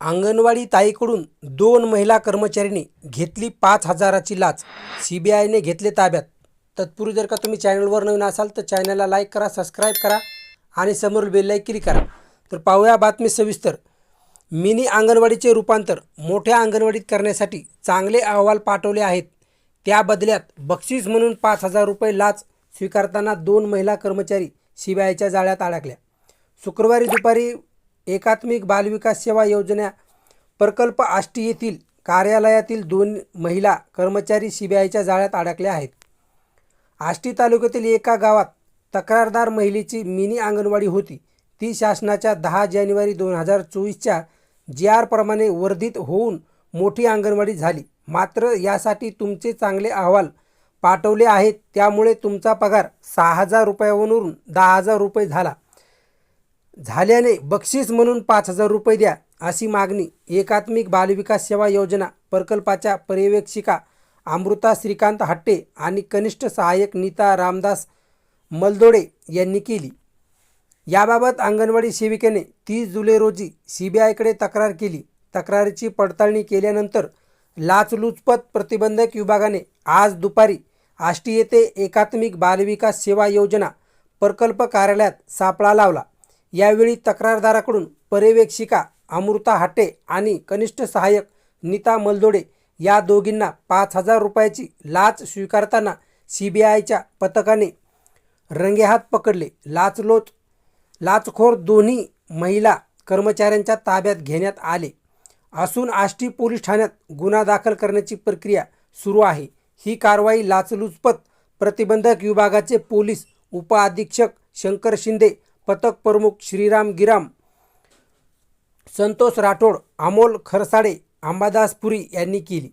अंगणवाडी ताईकडून दोन महिला कर्मचाऱ्यांनी घेतली पाच हजाराची लाच. सी बी आयने घेतले ताब्यात. तत्पूर्वी जर का तुम्ही चॅनलवर नवीन असाल तर चॅनलला लाईक करा सबस्क्राईब करा आणि समोर बेललाईक क्लिक करा. तर पाहूया बातमी सविस्तर. मिनी अंगणवाडीचे रूपांतर मोठ्या अंगणवाडीत करण्यासाठी चांगले अहवाल पाठवले आहेत. त्या बदल्यात बक्षीस म्हणून पाच हजार रुपये लाच स्वीकारताना दोन महिला कर्मचारी सीबीआयच्या जाळ्यात अडकल्या. शुक्रवारी दुपारी एकात्मिक बालविकास सेवा योजना प्रकल्प आष्टी येथील कार्यालयातील दोन महिला कर्मचारी सीबीआयच्या जाळ्यात अडकल्या आहेत. आष्टी तालुक्यातील एका गावात तक्रारदार महिलेची मिनी अंगणवाडी होती. ती शासनाच्या दहा जानेवारी दोन हजार चोवीसच्या जी आरप्रमाणे वर्धित होऊन मोठी अंगणवाडी झाली. मात्र यासाठी तुमचे चांगले अहवाल पाठवले आहेत. त्यामुळे तुमचा पगार सहा हजार रुपयावरून दहा हजार रुपये झाला. झाल्याने बक्षीस म्हणून पाच हजार रुपये द्या अशी मागणी एकात्मिक बालविकास सेवा योजना प्रकल्पाच्या पर्यवेक्षिका अमृता श्रीकांत हट्टे आणि कनिष्ठ सहाय्यक नीता रामदास मलदोडे यांनी केली. याबाबत अंगणवाडी सेविकेने तीस जुलै रोजी सी बी आयकडे तक्रार केली. तक्रारीची पडताळणी केल्यानंतर लाचलुचपत प्रतिबंधक विभागाने आज दुपारी आष्टी येथे एकात्मिक बालविकास सेवा योजना प्रकल्प कार्यालयात सापळा लावला. यावेळी तक्रारदाराकडून पर्यवेक्षिका अमृता हाटे आणि कनिष्ठ सहाय्यक नीता मलदोडे या दोघींना पाच हजार रुपयाची लाच स्वीकारताना सी बी आयच्या पथकाने रंगेहात पकडले. लाचलोच लाचखोर दोन्ही महिला कर्मचाऱ्यांच्या ताब्यात घेण्यात आले. असून आष्टी पोलीस ठाण्यात गुन्हा दाखल करण्याची प्रक्रिया सुरू आहे. ही कारवाई लाचलुचपत प्रतिबंधक विभागाचे पोलीस उपअधीक्षक शंकर शिंदे पथक प्रमुख श्रीराम गिराम संतोष राठोड अमोल खरसाडे अंबादास पुरी यांनी केली.